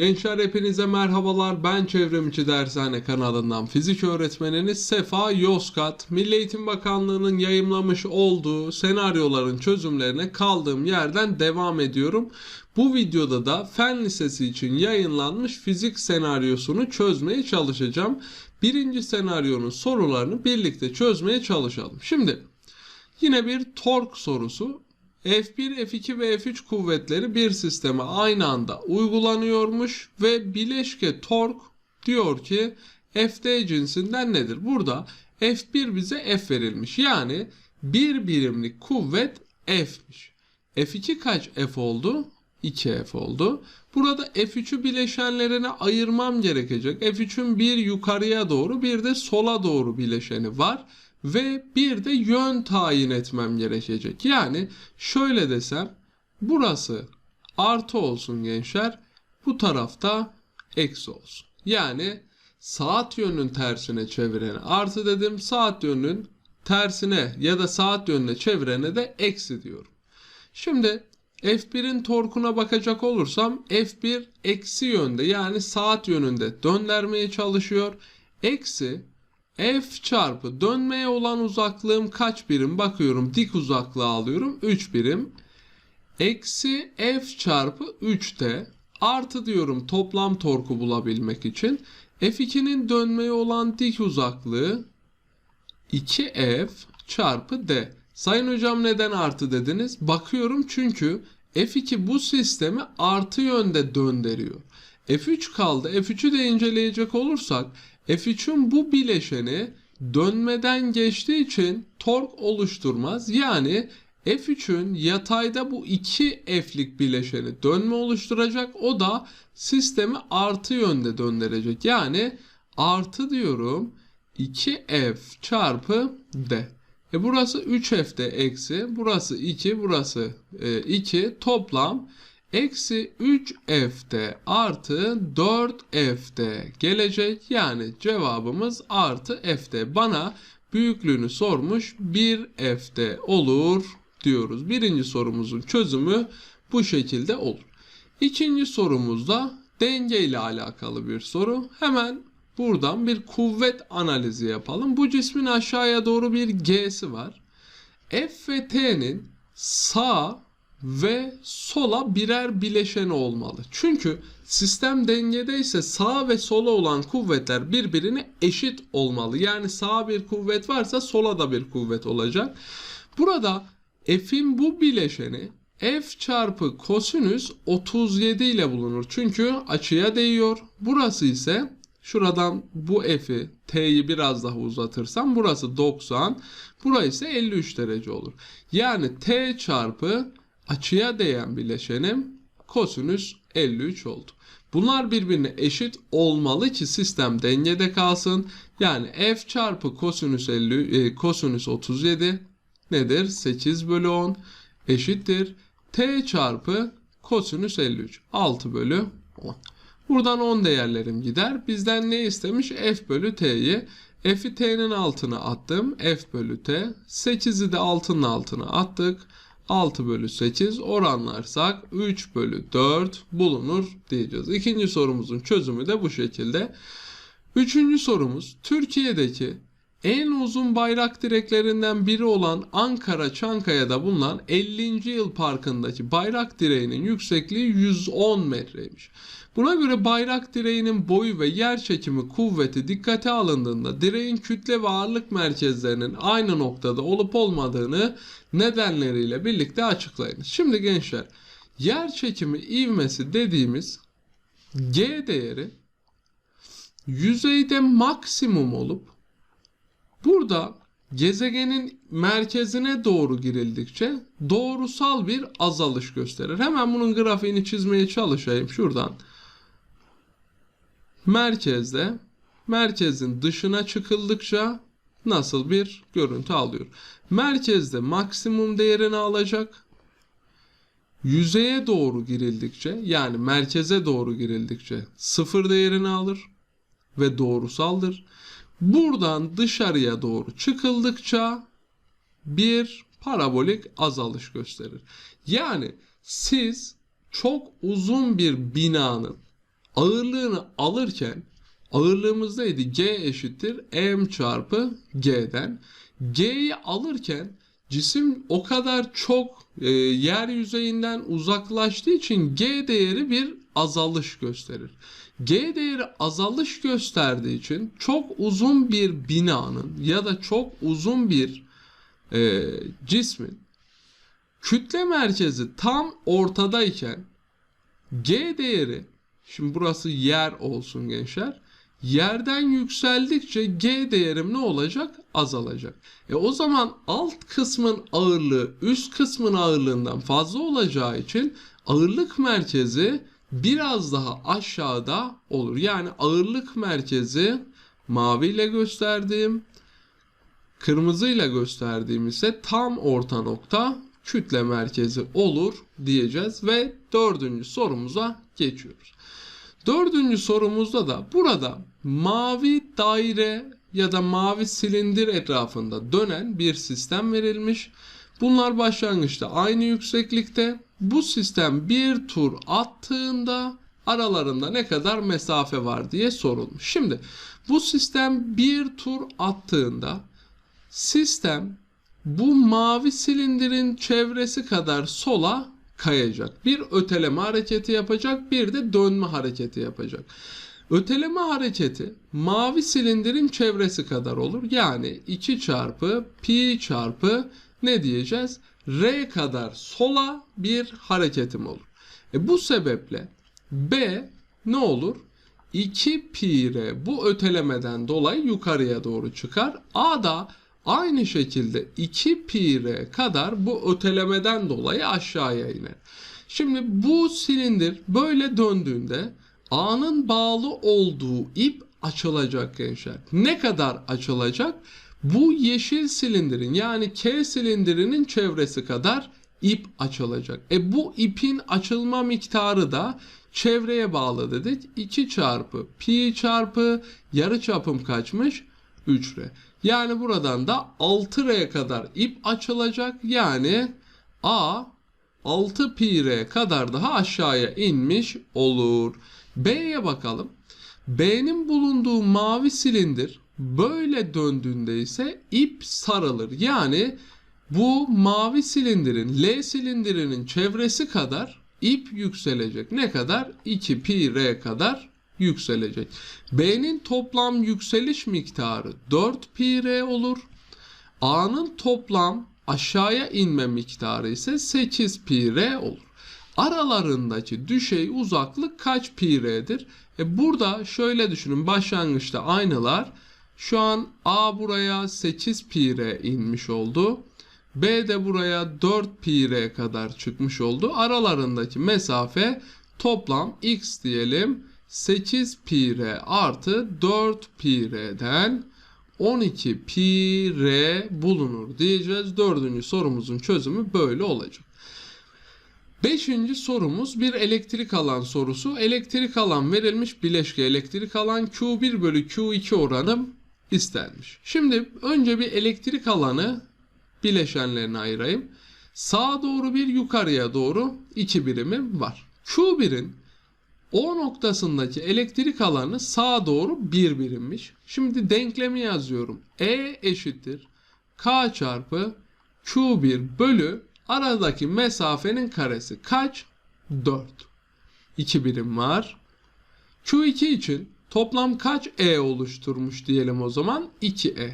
Gençler hepinize merhabalar. Ben Çevrimiçi Dershane kanalından fizik öğretmeniniz Sefa Yozgat. Milli Eğitim Bakanlığı'nın yayımlamış olduğu senaryoların çözümlerine kaldığım yerden devam ediyorum. Bu videoda da Fen Lisesi için yayınlanmış fizik senaryosunu çözmeye çalışacağım. Birinci senaryonun sorularını birlikte çözmeye çalışalım. Şimdi yine bir tork sorusu. F1, F2 ve F3 kuvvetleri bir sisteme aynı anda uygulanıyormuş ve bileşke tork diyor ki FD cinsinden nedir? Burada F1 bize F verilmiş. Yani bir birimlik kuvvet F'miş. F2 kaç F oldu? 2F oldu. Burada F3'ü bileşenlerine ayırmam gerekecek. F3'ün bir yukarıya doğru bir de sola doğru bileşeni var ve bir de yön tayin etmem gerekecek. Yani şöyle desem burası artı olsun gençler bu tarafta eksi olsun. Yani saat yönünün tersine çevirene artı dedim saat yönünün tersine ya da saat yönüne çevirene de eksi diyorum. Şimdi F1'in torkuna bakacak olursam F1 eksi yönde yani saat yönünde döndürmeye çalışıyor. Eksi F çarpı dönmeye olan uzaklığım kaç birim? Bakıyorum dik uzaklığı alıyorum 3 birim. Eksi F çarpı 3T artı diyorum toplam torku bulabilmek için. F2'nin dönmeye olan dik uzaklığı 2F çarpı D. Sayın hocam neden artı dediniz? Bakıyorum çünkü F2 bu sistemi artı yönde döndürüyor. F3 kaldı. F3'ü de inceleyecek olursak F3'ün bu bileşeni dönmeden geçtiği için tork oluşturmaz. Yani F3'ün yatayda bu 2 F'lik bileşeni dönme oluşturacak. O da sistemi artı yönde döndürecek. Yani artı diyorum 2F çarpı D. E burası 3F'de eksi. Burası 2. Burası e, 2. Toplam eksi 3F'de artı 4F'de gelecek. Yani cevabımız artı F'de. Bana büyüklüğünü sormuş 1F'de olur diyoruz. Birinci sorumuzun çözümü bu şekilde olur. İkinci sorumuzda denge ile alakalı bir soru. Hemen buradan bir kuvvet analizi yapalım. Bu cismin aşağıya doğru bir G'si var. F ve T'nin sağ ve sola birer bileşeni olmalı. Çünkü sistem dengedeyse sağ ve sola olan kuvvetler birbirine eşit olmalı. Yani sağa bir kuvvet varsa sola da bir kuvvet olacak. Burada F'in bu bileşeni F çarpı kosinüs 37 ile bulunur. Çünkü açıya değiyor. Burası ise şuradan bu F'i T'yi biraz daha uzatırsam burası 90. Burası ise 53 derece olur. Yani T çarpı açıya değen bileşenim kosinüs 53 oldu. Bunlar birbirine eşit olmalı ki sistem dengede kalsın. Yani f çarpı kosinüs 50 e, kosinüs 37 nedir? 8 bölü 10 eşittir. t çarpı kosinüs 53 6 bölü 10. Buradan 10 değerlerim gider. Bizden ne istemiş? f bölü t'yi. f'i t'nin altına attım. f bölü t. 8'i de altının altına attık. 6 bölü 8 oranlarsak 3 bölü 4 bulunur diyeceğiz. İkinci sorumuzun çözümü de bu şekilde. Üçüncü sorumuz Türkiye'deki en uzun bayrak direklerinden biri olan Ankara Çankaya'da bulunan 50. yıl parkındaki bayrak direğinin yüksekliği 110 metreymiş. Buna göre bayrak direğinin boyu ve yer çekimi kuvveti dikkate alındığında direğin kütle ve ağırlık merkezlerinin aynı noktada olup olmadığını nedenleriyle birlikte açıklayınız. Şimdi gençler yer çekimi ivmesi dediğimiz G değeri yüzeyde maksimum olup burada gezegenin merkezine doğru girildikçe doğrusal bir azalış gösterir. Hemen bunun grafiğini çizmeye çalışayım şuradan. Merkezde merkezin dışına çıkıldıkça nasıl bir görüntü alıyor. Merkezde maksimum değerini alacak. Yüzeye doğru girildikçe yani merkeze doğru girildikçe sıfır değerini alır ve doğrusaldır. Buradan dışarıya doğru çıkıldıkça bir parabolik azalış gösterir. Yani siz çok uzun bir binanın ağırlığını alırken ağırlığımız neydi? G eşittir m çarpı g'den. G'yi alırken cisim o kadar çok e, yer yüzeyinden uzaklaştığı için G değeri bir azalış gösterir. G değeri azalış gösterdiği için çok uzun bir binanın ya da çok uzun bir e, cismin kütle merkezi tam ortadayken G değeri şimdi burası yer olsun gençler. Yerden yükseldikçe G değerim ne olacak? Azalacak. E o zaman alt kısmın ağırlığı üst kısmın ağırlığından fazla olacağı için ağırlık merkezi biraz daha aşağıda olur. Yani ağırlık merkezi maviyle gösterdiğim, kırmızıyla gösterdiğim ise tam orta nokta kütle merkezi olur diyeceğiz ve dördüncü sorumuza geçiyoruz. Dördüncü sorumuzda da burada mavi daire ya da mavi silindir etrafında dönen bir sistem verilmiş. Bunlar başlangıçta aynı yükseklikte. Bu sistem bir tur attığında aralarında ne kadar mesafe var diye sorulmuş. Şimdi bu sistem bir tur attığında sistem bu mavi silindirin çevresi kadar sola kayacak. Bir öteleme hareketi yapacak, bir de dönme hareketi yapacak. Öteleme hareketi mavi silindirin çevresi kadar olur. Yani 2 çarpı pi çarpı ne diyeceğiz? R kadar sola bir hareketim olur. E bu sebeple B ne olur? 2 pi r bu ötelemeden dolayı yukarıya doğru çıkar. A da aynı şekilde 2 pi r kadar bu ötelemeden dolayı aşağıya iner. Şimdi bu silindir böyle döndüğünde A'nın bağlı olduğu ip açılacak gençler. Ne kadar açılacak? Bu yeşil silindirin yani K silindirinin çevresi kadar ip açılacak. E bu ipin açılma miktarı da çevreye bağlı dedik. 2 çarpı pi çarpı yarı çapım kaçmış? 3R. Yani buradan da 6R'ye kadar ip açılacak. Yani A 6 pi r kadar daha aşağıya inmiş olur. B'ye bakalım. B'nin bulunduğu mavi silindir böyle döndüğünde ise ip sarılır. Yani bu mavi silindirin L silindirinin çevresi kadar ip yükselecek. Ne kadar? 2 pi r kadar yükselecek. B'nin toplam yükseliş miktarı 4 pi r olur. A'nın toplam aşağıya inme miktarı ise 8 pi r olur. Aralarındaki düşey uzaklık kaç pi r'dir? E burada şöyle düşünün başlangıçta aynılar. Şu an A buraya 8 pi inmiş oldu. B de buraya 4 pi kadar çıkmış oldu. Aralarındaki mesafe toplam x diyelim 8 pi artı 4 pi r'den 12 pi bulunur diyeceğiz. Dördüncü sorumuzun çözümü böyle olacak. Beşinci sorumuz bir elektrik alan sorusu. Elektrik alan verilmiş bileşke elektrik alan Q1 bölü Q2 oranı istenmiş. Şimdi önce bir elektrik alanı bileşenlerine ayırayım. Sağa doğru bir yukarıya doğru iki birimi var. Q1'in o noktasındaki elektrik alanı sağa doğru bir birimmiş. Şimdi denklemi yazıyorum. E eşittir K çarpı Q1 bölü aradaki mesafenin karesi kaç? 4. 2 birim var. Q2 için toplam kaç E oluşturmuş diyelim o zaman? 2E.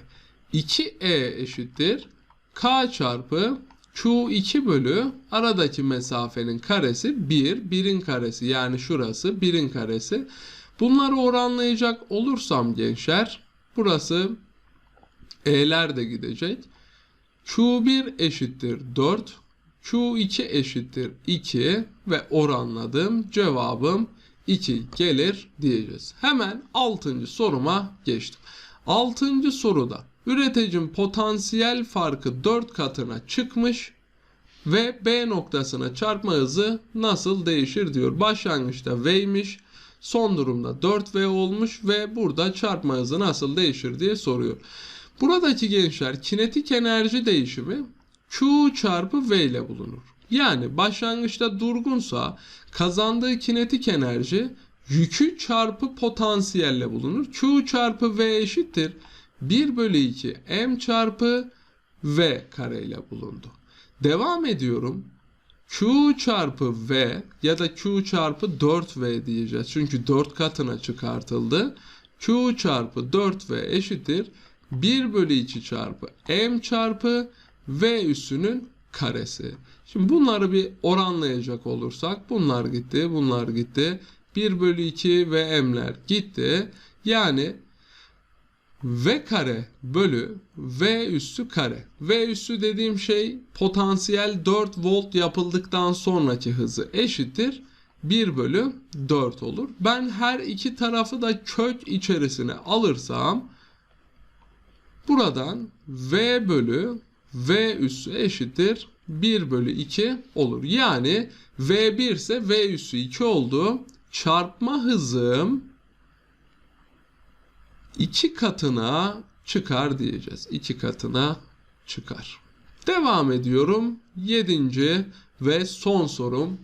2E eşittir K çarpı Q2 bölü aradaki mesafenin karesi 1. 1'in karesi yani şurası 1'in karesi. Bunları oranlayacak olursam gençler burası E'ler de gidecek. Q1 eşittir 4. Q2 eşittir 2 ve oranladım. Cevabım 2 gelir diyeceğiz. Hemen 6. soruma geçtim. 6. soruda üreticinin potansiyel farkı 4 katına çıkmış ve B noktasına çarpma hızı nasıl değişir diyor. Başlangıçta V'ymiş. Son durumda 4V olmuş ve burada çarpma hızı nasıl değişir diye soruyor. Buradaki gençler kinetik enerji değişimi Q çarpı V ile bulunur. Yani başlangıçta durgunsa kazandığı kinetik enerji yükü çarpı potansiyelle bulunur. Q çarpı V eşittir 1 bölü 2 M çarpı V kareyle bulundu. Devam ediyorum. Q çarpı V ya da Q çarpı 4V diyeceğiz. Çünkü 4 katına çıkartıldı. Q çarpı 4V eşittir 1 bölü 2 çarpı M çarpı V üssünün karesi. Şimdi bunları bir oranlayacak olursak bunlar gitti, bunlar gitti. 1 bölü 2 ve m'ler gitti. Yani V kare bölü V üssü kare. V üssü dediğim şey potansiyel 4 volt yapıldıktan sonraki hızı eşittir. 1 bölü 4 olur. Ben her iki tarafı da kök içerisine alırsam buradan V bölü V üssü eşittir 1 bölü 2 olur. Yani V1 ise V üssü 2 oldu. Çarpma hızım 2 katına çıkar diyeceğiz. 2 katına çıkar. Devam ediyorum. 7. ve son sorum.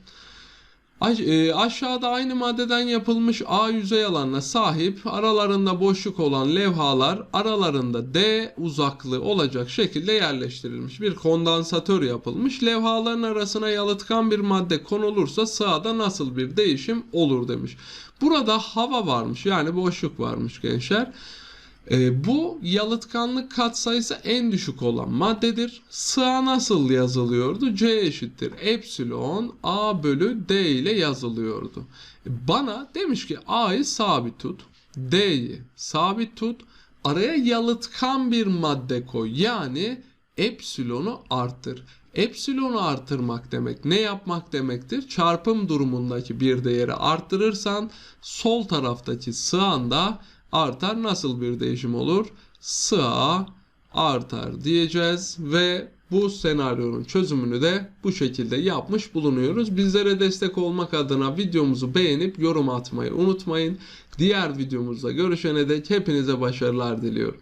E, aşağıda aynı maddeden yapılmış A yüzey alanına sahip aralarında boşluk olan levhalar aralarında D uzaklığı olacak şekilde yerleştirilmiş. Bir kondansatör yapılmış. Levhaların arasına yalıtkan bir madde konulursa sağda nasıl bir değişim olur demiş. Burada hava varmış yani boşluk varmış gençler. E, bu yalıtkanlık katsayısı en düşük olan maddedir. Sığa nasıl yazılıyordu? C eşittir epsilon A bölü D ile yazılıyordu. E, Bana demiş ki A'yı sabit tut, D'yi sabit tut, araya yalıtkan bir madde koy. Yani epsilonu arttır. Epsilonu artırmak demek ne yapmak demektir? Çarpım durumundaki bir değeri arttırırsan sol taraftaki sığanda artar. Nasıl bir değişim olur? Sığa artar diyeceğiz ve bu senaryonun çözümünü de bu şekilde yapmış bulunuyoruz. Bizlere destek olmak adına videomuzu beğenip yorum atmayı unutmayın. Diğer videomuzda görüşene dek hepinize başarılar diliyorum.